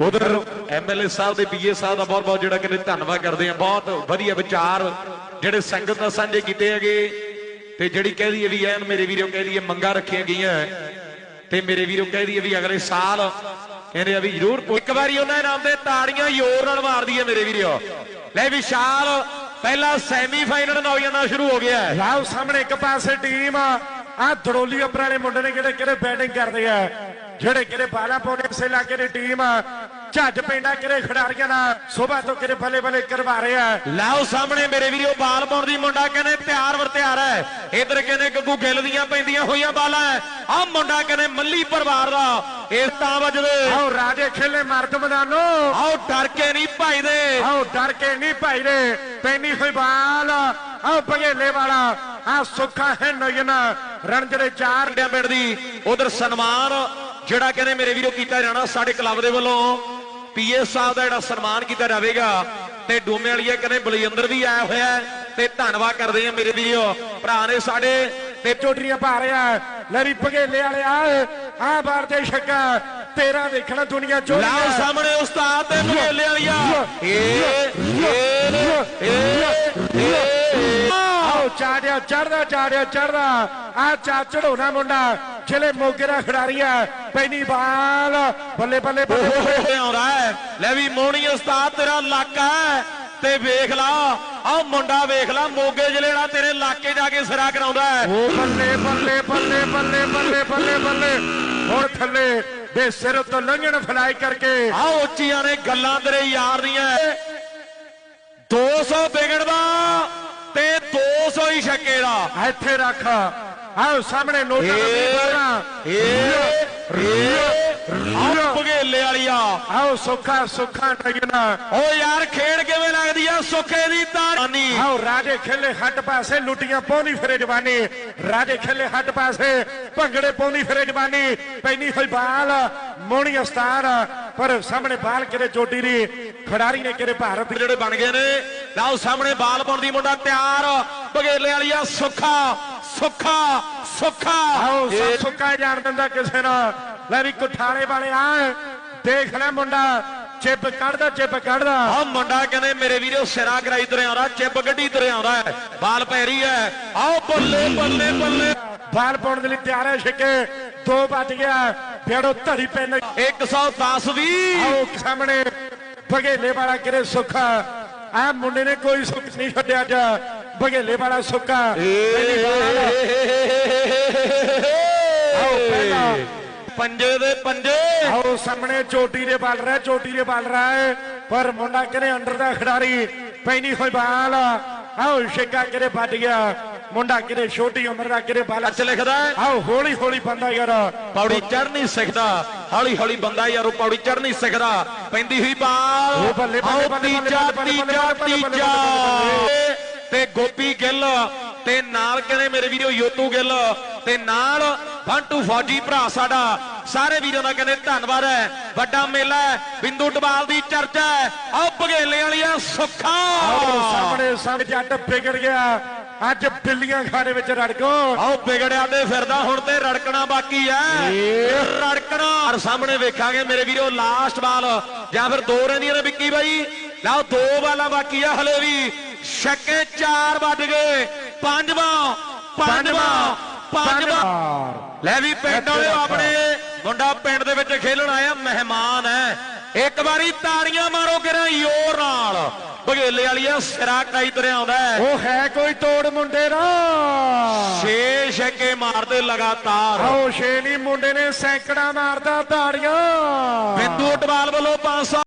ਉਧਰ ਐਮਐਲਏ ਸਾਹਿਬ ਦੇ ਪੀਏ ਸਾਹਿਬ ਦਾ ਬਹੁਤ ਬਹੁਤ ਜਿਹੜਾ ਕਹਿੰਦੇ ਧੰਨਵਾਦ ਕਰਦੇ ਆ ਬਹੁਤ ਵਧੀਆ ਵਿਚਾਰ ਜਿਹੜੇ ਸੰਗਤ ਨਾਲ ਸਾਂਝੇ ਕੀਤੇ ਹੈਗੇ। ਤੇ ਜਿਹੜੀ ਕਹਿ ਹੈ ਵੀ ਐਨ ਮੇਰੇ ਵੀਰੋ ਕਹਿ ਹੈ ਮੰਗਾ ਰੱਖੀਆਂ ਗਈਆਂ। ਤੇ ਮੇਰੇ ਵੀਰੋ ਕਹਿ ਹੈ ਵੀ ਅਗਲੇ ਸਾਲ ਕਹਿੰਦੇ ਆ ਵੀ ਜ਼ਰੂਰ ਇੱਕ ਵਾਰੀ ਉਹਨਾਂ ਦੇ ਨਾਮ ਦੇ ਤਾੜੀਆਂ ਜ਼ੋਰ ਨਾਲ ਮਾਰ ਦਈਏ ਮੇਰੇ ਵੀਰੋ। ਲੈ ਵਿਸ਼ਾਲ ਪਹਿਲਾ ਸੈਮੀ ਫਾਈਨਲ ਨੌਜਵਾਨਾਂ ਸ਼ੁਰੂ ਹੋ ਗਿਆ। ਲਾਓ ਸਾਹਮਣੇ ਇੱਕ ਪਾਸੇ ਟੀਮ ਆ ਧੜੋਲੀ ਉੱਪਰ ਵਾਲੇ ਮੁੰਡੇ ਨੇ ਕਿਹੜੇ ਕਿਹੜੇ ਬੈਟਿੰਗ ਕਰਦੇ ਆ। ਜਿਹੜੇ ਕਿਹੜੇ ਬਾਲਾ ਪਾਉਣੇ ਇਸੇ ਇਲਾਕੇ ਦੀ ਟੀਮ ਆ। ਝੱਜ ਪਿੰਡਾ ਕਿਹੜੇ ਖਿਡਾਰੀਆਂ ਨਾਲ ਸਵੇਰ ਤੋਂ ਕਿਹੜੇ ਬੱਲੇ ਬੱਲੇ ਕਰਵਾ ਰਹੇ ਲਾਓ ਸਾਹਮਣੇ ਮੇਰੇ ਵੀਰੋ ਬਾਲ ਪਾਉਣ ਦੀ ਮੁੰਡਾ ਕਹਿੰਦੇ ਤਿਆਰ ਵਰ ਤਿਆਰ ਹੈ। ਇਧਰ ਕਹਿੰਦੇ ਗੱਗੂ ਗਿੱਲ ਦੀਆਂ ਪੈਂਦੀਆਂ ਹੋਈਆਂ ਬਾਲਾਂ ਆ ਮੁੰਡਾ ਕਹਿੰਦੇ ਮੱਲੀ ਪਰਿਵਾਰ ਦਾ ਇਸ ਤਾਂ ਵੱਜਦੇ। ਆਓ ਰਾਜੇ ਖੇਲੇ ਮਰਦ ਮੈਦਾਨੋ। ਆਓ ਡਰ ਕੇ ਨਹੀਂ ਭਾਈਦੇ ਆਓ ਡਰ ਕੇ ਨਹੀਂ ਭਾਈ ਦੇ ਪੈਣੀ ਹੋਈ ਬਾਲ ਆਓ ਬਗੇਲੇ ਵਾਲਾ ਆ ਸੁੱਖਾ ਹੈ ਨਯਨ ਰਣਜ ਦੇ ਚਾਰ ਡਿਆਂ ਪਿੰਡ ਦੀ ਉਧਰ ਸਨਮਾਨ ਜਿਹੜਾ ਕਹਿੰਦੇ ਮੇਰੇ ਵੀਰੋ ਕੀਤਾ ਜਾਣਾ ਸਾਡੇ ਕਲੱਬ ਦੇ ਵੱਲੋਂ। ਪੀਏ ਸਾਹਿਬ ਦਾ ਜਿਹੜਾ ਸਨਮਾਨ ਕੀਤਾ ਜਾਵੇਗਾ ਤੇ ਡੋਮੇ ਵਾਲੀਏ ਕਹਿੰਦੇ ਬਲਜਿੰਦਰ ਵੀ ਆਇਆ ਹੋਇਆ ਤੇ ਧੰਨਵਾਦ ਕਰਦੇ ਆ ਮੇਰੇ ਵੀਰੋ। ਭਰਾ ਨੇ ਸਾਡੇ ਤੇ ਚੋਟਰੀਆਂ ਪਾ ਰਿਹਾ। ਲੈ ਵੀ ਬਗੇਲੇ ਵਾਲੇ ਆ ਬਾਰ ਤੇ ਛੱਕਾ ਤੇਰਾ ਵੇਖਣਾ ਦੁਨੀਆ ਚੋ ਲਾਓ ਸਾਹਮਣੇ ਉਸਤਾਦ ਤੇ ਮਗੇਲੇ ਵਾਲੀਆ ਏ ਏ ਏ ਆਓ ਚਾੜਿਆ ਚੜਦਾ ਚਾੜਿਆ ਚੜਦਾ ਆ ਚਾ ਚੜੋਣਾ ਮੁੰਡਾ। ਜਿਹੜੇ ਮੋਗੇ ਦਾ ਖਿਡਾਰੀ ਆ ਪੈਣੀ ਬਾਲ। ਬੱਲੇ ਬੱਲੇ ਬੱਲੇ ਆਉਂਦਾ ਹੈ। ਲੈ ਵੀ ਮੋਣੀ ਉਸਤਾਦ ਤੇਰਾ ਇਲਾਕਾ ਹੈ ਤੇ ਵੇਖ ਲਾ। ਆਹ ਮੁੰਡਾ ਵੇਖ ਲਾ ਮੋਗੇ ਜ਼ਿਲ੍ਹੇ ਦਾ ਤੇਰੇ ਇਲਾਕੇ ਜਾ ਕੇ ਸਿਰਾ ਕਰਾਉਂਦਾ ਹੈ। ਉਹ ਬੱਲੇ ਬੱਲੇ ਬੱਲੇ ਬੱਲੇ ਬੱਲੇ ਬੱਲੇ ਬੱਲੇ। ਹੁਣ ਥੱਲੇ ਦੇ ਸਿਰ ਤੋਂ ਲੰਘਣ ਫਲਾਈ ਕਰਕੇ। ਆਹ ਉੱਚੀਆਂ ਨੇ ਗੱਲਾਂ ਤੇਰੇ ਯਾਰ ਦੀਆਂ। 200 ਵਿਗੜਦਾ ਤੇ 200 ਹੀ ਛੱਕੇ ਦਾ। ਇੱਥੇ ਰੱਖ। ਆਓ ਸਾਹਮਣੇ ਨੋਟਾਂ ਦਾ ਵੀ ਬਾਰਾਂ ਏ ਏ ਆਹ ਭਗੇਲੇ ਵਾਲੀਆ। ਆਓ ਸੁੱਖਾ ਸੁੱਖਾ ਨਗਨਾ ਓ ਯਾਰ ਖੇਡ ਕਿਵੇਂ ਲੱਗਦੀ ਆ? ਸੁੱਖੇ ਦੀ ਤਾਰਾਨੀ ਆਓ ਰਾਜੇ ਖੇਲੇ ਹੱਟ ਪਾਸੇ ਲੁੱਟੀਆਂ ਪਾਉਂਦੀ ਫਿਰੇ ਜਵਾਨੀ। ਰਾਜੇ ਖੇਲੇ ਹੱਟ ਪਾਸੇ ਭੰਗੜੇ ਪਾਉਂਦੀ ਫਿਰੇ ਜਵਾਨੀ। ਪੈਣੀ ਹੋਈ ਬਾਲ ਮੋਣੀ ਅਸਤਾਰ ਪਰ ਸਾਹਮਣੇ ਬਾਲ ਕਿਰੇ ਚੋਟੀ ਦੀ ਖਿਡਾਰੀ ਨੇ ਕਿਰੇ ਭਾਰਤ ਜਿਹੜੇ ਬਣ ਗਏ ਨੇ। ਲਾਓ ਸਾਹਮਣੇ ਬਾਲ ਪਾਉਣ ਦੀ ਮੁੰਡਾ ਤਿਆਰ। ਭਗੇਲੇ ਵਾਲੀਆ ਸੁੱਖਾ। ਸੁੱਖਾ ਸੁੱਖਾ। ਆਓ ਸੁੱਕਾ ਜਾਣ ਦਿੰਦਾ ਕਿਸੇ ਨਾਲ। ਲੈ ਵੀ ਕੁਠਾਲੇ ਵਾਲੇ ਆ ਦੇਖ ਲੈ ਮੁੰਡਾ ਚਿੱਪ ਕੱਢਦਾ ਚਿੱਪ ਕੱਢਦਾ। ਆਹ ਮੁੰਡਾ ਕਹਿੰਦੇ ਮੇਰੇ ਵੀਰੋ ਸਿਰਾ ਕਰਾਈ ਤੁਰੇ ਆਉਂਦਾ ਚਿੱਪ ਗੱਡੀ ਤੁਰੇ ਆਉਂਦਾ ਹੈ। ਬਾਲ ਪੈ ਰਹੀ ਹੈ। ਆਓ ਬੱਲੇ ਬੱਲੇ ਬੱਲੇ। ਬਾਲ ਪਾਉਣ ਦੇ ਲਈ ਤਿਆਰ ਹੈ ਛਿੱਕੇ। ਦੋ ਵੱਜ ਗਿਆ ਫੇੜੋ ਧੜੀ ਪੈਣ 110 ਵੀ। ਆਓ ਸਾਹਮਣੇ ਬਗੇਲੇ ਵਾਲਾ ਕਿਰੇ ਸੁੱਖਾ ਆ? ਮੁੰਡੇ ਨੇ ਕੋਈ ਸੁੱਖ ਨਹੀਂ ਛੱਡਿਆ ਅੱਜ। ਬਗੇਲੇ ਵਾਲਾ ਸੁੱਕਾ ਪਹਿਲੀ ਬਾਲ ਆਓ ਪਹਿਲਾ ਪੰਜੇ ਦੇ ਪੰਜੇ ਆਓ ਸਾਹਮਣੇ ਚੋਟੀ ਦੇ ਬਲ ਰਿਹਾ ਚੋਟੀ ਦੇ ਬਲ ਰਿਹਾ ਹੈ ਪਰ ਮੁੰਡਾ ਕਿਰੇ ਅੰਡਰ ਦਾ ਖਿਡਾਰੀ ਪੈਣੀ ਹੋਈ ਬਾਲ ਆਓ ਛਿੱਕਾ ਕਿਰੇ ਵੱਜ ਗਿਆ ਮੁੰਡਾ ਕਿਰੇ ਛੋਟੀ ਉਮਰ ਦਾ ਕਿਰੇ ਬਾਲ ਅੱਜ ਲਿਖਦਾ ਆਓ ਹੌਲੀ ਹੌਲੀ ਬੰਦਾ ਯਾਰ ਪੌੜੀ ਚੜ ਨਹੀਂ ਸਿੱਖਦਾ ਹੌਲੀ ਹੌਲੀ ਬੰਦਾ ਯਾਰ ਉਹ ਪੌੜੀ ਚੜ ਨਹੀਂ ਸਿੱਖਦਾ ਪੈਂਦੀ ਹੋਈ ਬਾਲ ਉਹ ਬੱਲੇ, ਬੱਲੇ, ਬੱਲੇ, ਤੀਜਾ ਬੱਲੇ, ਬੱਲੇ, ਤੀਜਾ ਬੱਲੇ, ਬੱਲੇ, ਤੇ ਨਾਲ ਕਹਿੰਦੇ ਮੇਰੇ ਵੀਰੋ ਯੋਤੂ ਗਿੱਲ ਤੇ ਨਾਲ ਬੰਟੂ ਫੌਜੀ ਭਰਾ ਸਾਡਾ। ਸਾਰੇ ਵੀਰਾਂ ਦਾ ਕਹਿੰਦੇ ਧੰਨਵਾਦ ਹੈ। ਵੱਡਾ ਮੇਲਾ ਹੈ ਬਿੰਦੂ ਟਬਾਲ ਦੀ ਚਰਚਾ ਹੈ। ਆਓ ਬਘੇਲੇ ਵਾਲੀਆਂ ਸੁੱਖਾ। ਸਾਹਮਣੇ ਸਾਹਮਣੇ ਜੱਟ ਵਿਗੜ ਗਿਆ। ਅੱਜ ਬਿੱਲੀਆਂ ਖਾਣੇ ਵਿੱਚ ਰੜਕੋ ਆਓ ਵਿਗੜਿਆ ਤੇ ਫਿਰਦਾ ਹੁਣ ਤੇ ਰੜਕਣਾ ਬਾਕੀ ਐ ਰੜਕਣਾ। ਔਰ ਸਾਹਮਣੇ ਵੇਖਾਂਗੇ ਮੇਰੇ ਵੀਰੋ ਲਾਸਟ ਬਾਲ ਜਾਂ ਫਿਰ ਦੋ ਰਹਿੰਦੀਆਂ ਨੇ ਵਿੱਕੀ ਬਾਈ। ਲਓ ਦੋ ਬਾਲਾਂ ਬਾਕੀ ਆ ਹਲੇ ਵੀ। ਛੱਕੇ ਚਾਰ ਵੱਜ ਗਏ। ਪੰਜਵਾਂ ਪੰਜਵਾਂ ਪੰਜਵਾਂ। ਲੈ ਵੀ ਪਿੰਡ ਵਾਲੇ ਆਪਣੇ ਮੁੰਡਾ ਪਿੰਡ ਦੇ ਵਿੱਚ ਖੇਲਣ ਆਇਆ ਮਹਿਮਾਨ ਹੈ। ਇੱਕ ਵਾਰੀ ਤਾੜੀਆਂ ਮਾਰੋ ਕਿਰਾਂ ਯੋਰ ਨਾਲ। ਬਗੇਲੇ ਵਾਲੀਆ ਸਿਰਾ ਕਾਈ ਤੁਰਿਆ ਆਉਂਦਾ ਉਹ ਹੈ ਕੋਈ ਤੋੜ ਮੁੰਡੇ ਦਾ। ਛੇ ਛੱਕੇ ਮਾਰਦੇ ਲਗਾਤਾਰ। ਆਓ ਸ਼ੇਲੀ ਮੁੰਡੇ ਨੇ ਸੈਂਕੜਾ ਮਾਰਦਾ ਤਾੜੀਆਂ। ਬਿੰਦੂ ਟਵਾਲ ਵੱਲੋਂ 500